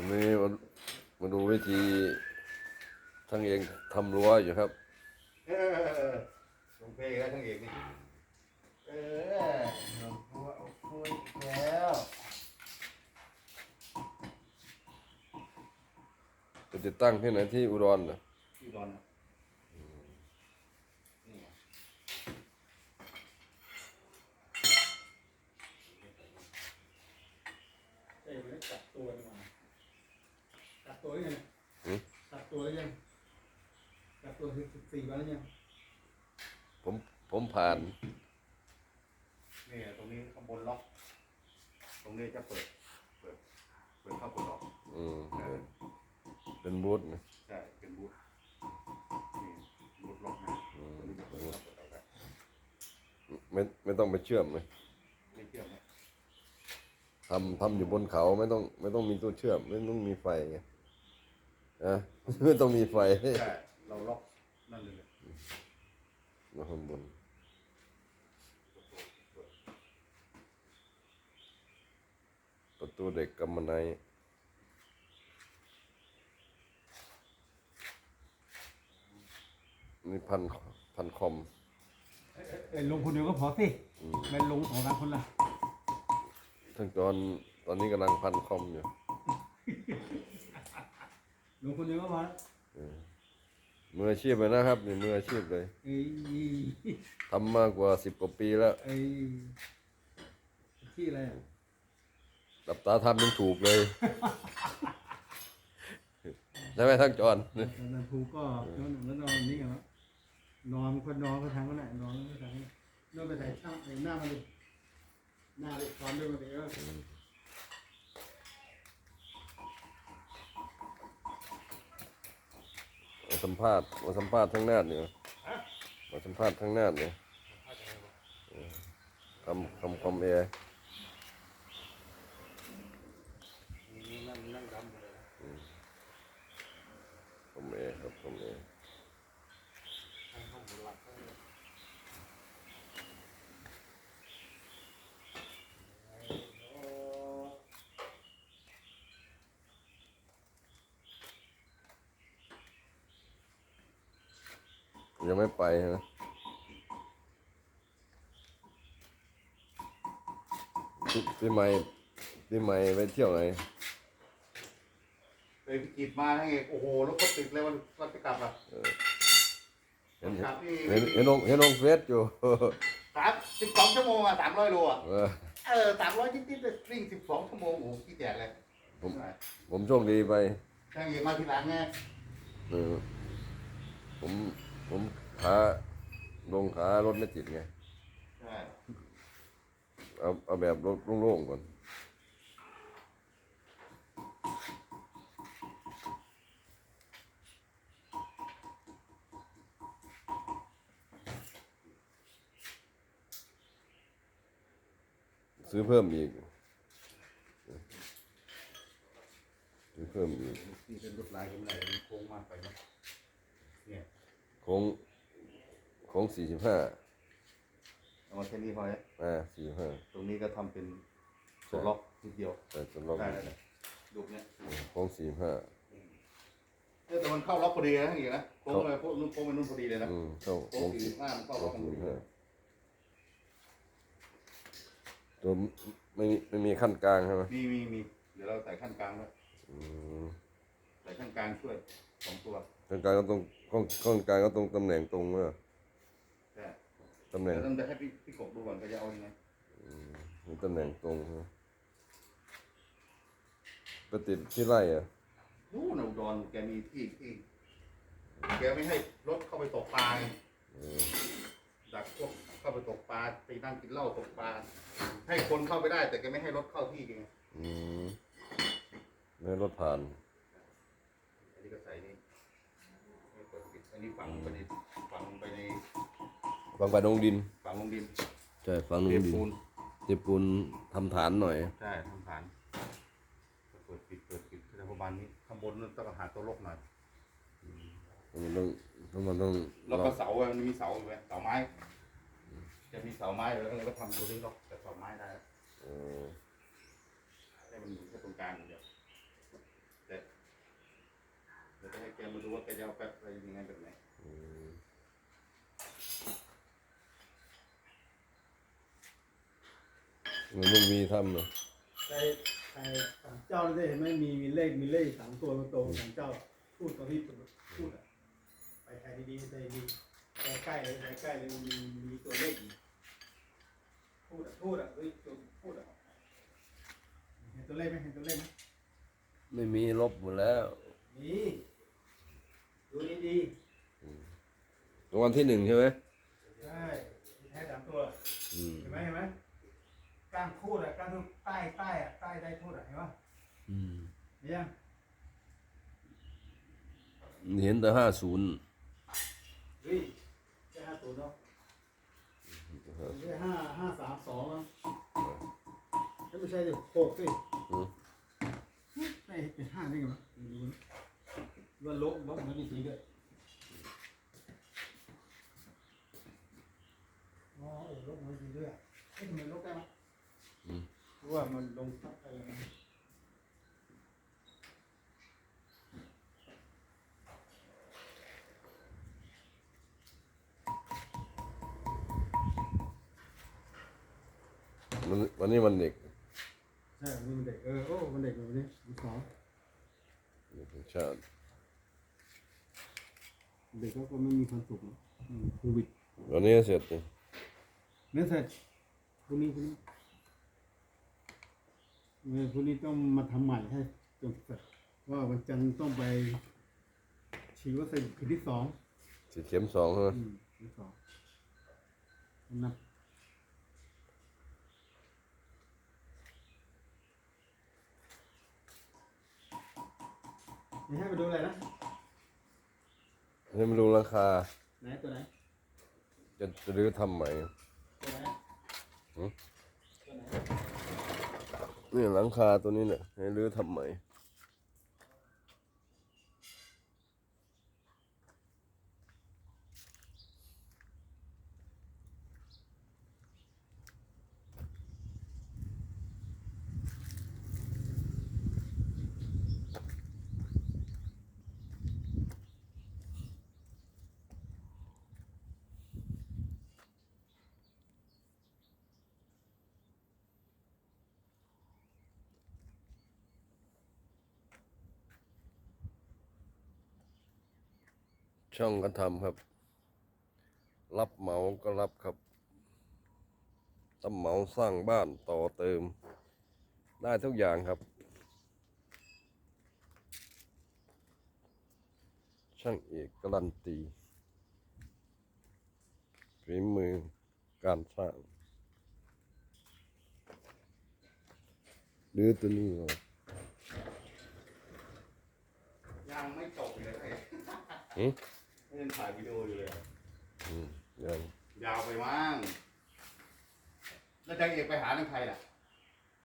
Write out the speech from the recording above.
วันนี้มามาดูวิธีทั้งเองทำรั้วอยู่ครับเออลงเพลงแล้วทั้งเอกนี่เออลงตัวเอาคุยอีกแล้วจะติดตั้งที่ไหนที่อุดรนะที่รอนน่ะนี่ไง เอ้ยมันได้จับตัวนี่มาจับ ตัวยังไงจับตัวหรือยังจับตัวคือสิบสี่วันแล้วยังผมผมผ่านนี่ไงตรงนี้ข้างบนล็อก ตรงนี้จะเปิด เปิด เปิดเข้าเปิดออกอืมเป็นเป็นบูธนะใช่ เป็นบูธนี่บูธล็อกนะตรงนี้จะเปิดเข้าเปิดออกได้ไม่ไม่ต้องไปเชื่อมเลยไม่เชื่อมนะทำทำอยู่บนเขาไม่ต้อง ไม่ต้องมีตัวเชื่อม ไม่ต้องมีไฟไง นะไม่ต้องมีไฟใช่เราล็อกนั่นเลย มาข้างบนประตูเด็กกำมะไนนี่พันพันคอม เอ้ยลงคนเดียวก็พอสิไม่ลงสองสามคนละ ทั้งตอนตอนนี้กำลังพันคอมอยู่ ลงคนเดียวก็พอมืออาชีพเลยนะครับนี่มืออาชีพเลยเอ้ยทำมากกว่าสิบกว่าปีแล้วเอ้ยที่อะไรอะหลับตาทำยังถูกเลยใช่ไหมทั้งจอนตอนนั้นครูก็นอนแล้วนอนนี่กันวะนอนคนนอนก็ทางก็ไหนนอนก็ทางนอนไปไหนช่างเอ้ยหน้ามาดิหน้าดิความด้วยมาดิเออม สัมภาษณ์มาสัมภาษณ์ทั้งนาดเนี่ยมาสัมภาษณ์ทั้งนาดเนี่ยคำคำคอมเอร์นั่งนั่งดำเอมเอร์ครับคอมเอร์ ห้องหลับ ยังไม่ไปนะพี่พี่ใหม่พี่ใหม่ไปเที่ยวไหนไปพิจิตรมาทั้งเอกโอ้โหรถก็ติดเลยวันวันจะกลับอะเห็นกลับนี่เห็นเห็นลงเห็นลงเฟซอยู่สามสิบสองชั่วโมงอะสามร้อยโลอะเออเออสามร้อยนิดๆเลยวิ่งสิบสองชั่วโมงโอ้โหขี้แตกเลยผมผมโชคดีไปทั้งเอกมาทีหลังไงเออผมผม ขาลงขารถไม่ติดไงใช่เอาเอาแบบรถโล่งๆก่อนซื้อเพิ่มอีก ซื้อเพิ่มอีกนี่เป็นรถลายกันไหนมันโค้งมากไปเนอะเนี่ยโค้ง โค้งสี่สิบห้าเอามาแค่นี้พอแล้วอ่าสี่ห้าตรงนี้ก็ทำเป็นตัวล็อกนิดเดียวแต่สำหรับได้แล้วนะดูเนี่ยโค้งสี่ห้าเออแต่มันเข้าล็อกพอดีนะทั้งเอกนะโค้งเลยโค้งนู้นโค้งไปนู้นพอดีเลยนะอืมเข้าโค้โค้งงสี่สี่สิบห้ามันเข้าล็โค้อกงพอสี่ดีห้าตัวไม่มีไม่มีขั้นกลางใช่ไหมมีมีมีเดี๋ยวเราใส่ขั้นกลางไว้อืมใส่ขั้นกลางช่วยสองตัวขั้นกลางก็ตรงข้างข้างกลางก็ตรงตำแหน่งตรงเนอะใช่ ตำแหน่เดี๋งยวต้องจะให้พี่พี่กบดูก่อนก็จะเอายังไงมีตำแหน่งตรงใช่ไหมไปติดที่ไร่อะนู่นน่ะอุดรแกมีที่ที่แกไม่ให้รถเข้าไปตกปลาไงอืมดักพวกเข้าไปตกปลาไปนั่งกินเหล้าตกปลาให้คนเข้าไปได้ แต่แกไม่ให้รถเข้าที่แกไงอืมไม่ให้รถผ่าน อันนี้ก็ใส่นี่ไม่เปิดปิดอันนี้ฝังไปในฝังไปใน ฟังไปลงดินฝังลงดินใช่ฟังลงเรียบดินปูนเทปูนทำฐานหน่อย ใช่ทำฐานเปิดปิดเปิดปิดอะไรประมาณนี้ข้างบนนั่นต้องหาตัวลกหน่อยมันต้องต้องมันต้องแล้วก็เสาอะมันมีเสาอยู่ไหมเสาไม้ จะมีเสาไม้แล้วเราก็ทำตัวนี้ล็อกจากเสาไม้ได้เออให้มันอยู่แค่ตรงกลางอย่างเดียวจะเอาแบบอะไรยังไงแบบไหน อืม มันไม่มีทำเนาะใครใครสามเจ้าได้เห็นไหมมีมีเลขมีเลขสามตัวตรงๆสามเจ้า พูดตอนที่พูดอะไปใครดีๆใจดีใจใกล้เลยใจใกล้เลยมีมีตัวเลขอยู่พูดอะพูดอะเฮ้ยตัวพูดอะเห็นตัวเลขไหมเห็นตัวเลขไหมไม่มีลบหมดแล้วนี่ดูดีรางวัลที่หนึ่งใช่ไหมๆใช่แท้สามตัว อืม เห็นไหมเห็นไหม กลางพูดอะกลางทุกใต้ใต้อะใต้ได้พูดอะเห็นปะอืมเห็นยังเห็นแต่ห้าศูนย์เฮ้ยแค่ห้าตัวเนาะไม่ใช่ห้าห้าสามสองแล้วไม่ใช่ดิหกสิอืมไม่เป็นห้าได้ไงวะดูนะว่าลบลบมันมีสีด้วยอ๋อเออลบมันมีสีด้วยอะเอ๊ะทำไมลบได้ไหม อืม เพราะ ว่ามันลงทับอะไรนะวันวันนี้วันเด็กใช่มันเด็ก เออ โอ้ มันเด็กแบบนี้มันสองเด็กแห่งชาติเด็กก็ไม่มีความสุขนะอืมโควิดวันนี้เสร็จนี่เนี่ยเสร็จพรุ่งนี้พรุ่งนี้ เออพรุ่งนี้ต้องมาทำใหม่ให้จนเสร็จว่าวันจันทร์ต้องไปฉีดวัคซีนเข็มที่สองฉีดเข็มสองใช่ไหมอืมเข็มที่สองนับนี่ให้ไปดูอะไรนะให้มาดูราคา ไหนตัวไหนจะจะรื้อทำใหม่ตัวไหนหือตัวไหน นี่หลังคาตัวนี้เนี่ยให้รื้อทำใหม่ ช่องก็ทำครับ รับเหมาก็รับครับรับเหมาสร้างบ้านต่อเติม ได้ทุกอย่างครับ ช่างเอกการันตีฝีมือการสร้างหรือตัวนี้ก่อนยังไม่จบเลยหืมไม่ ยังถ่ายวิดีโออยู่เลย อืมยังยาวไปมั้งแล้วจังเอกไปหาทางใครล่ะ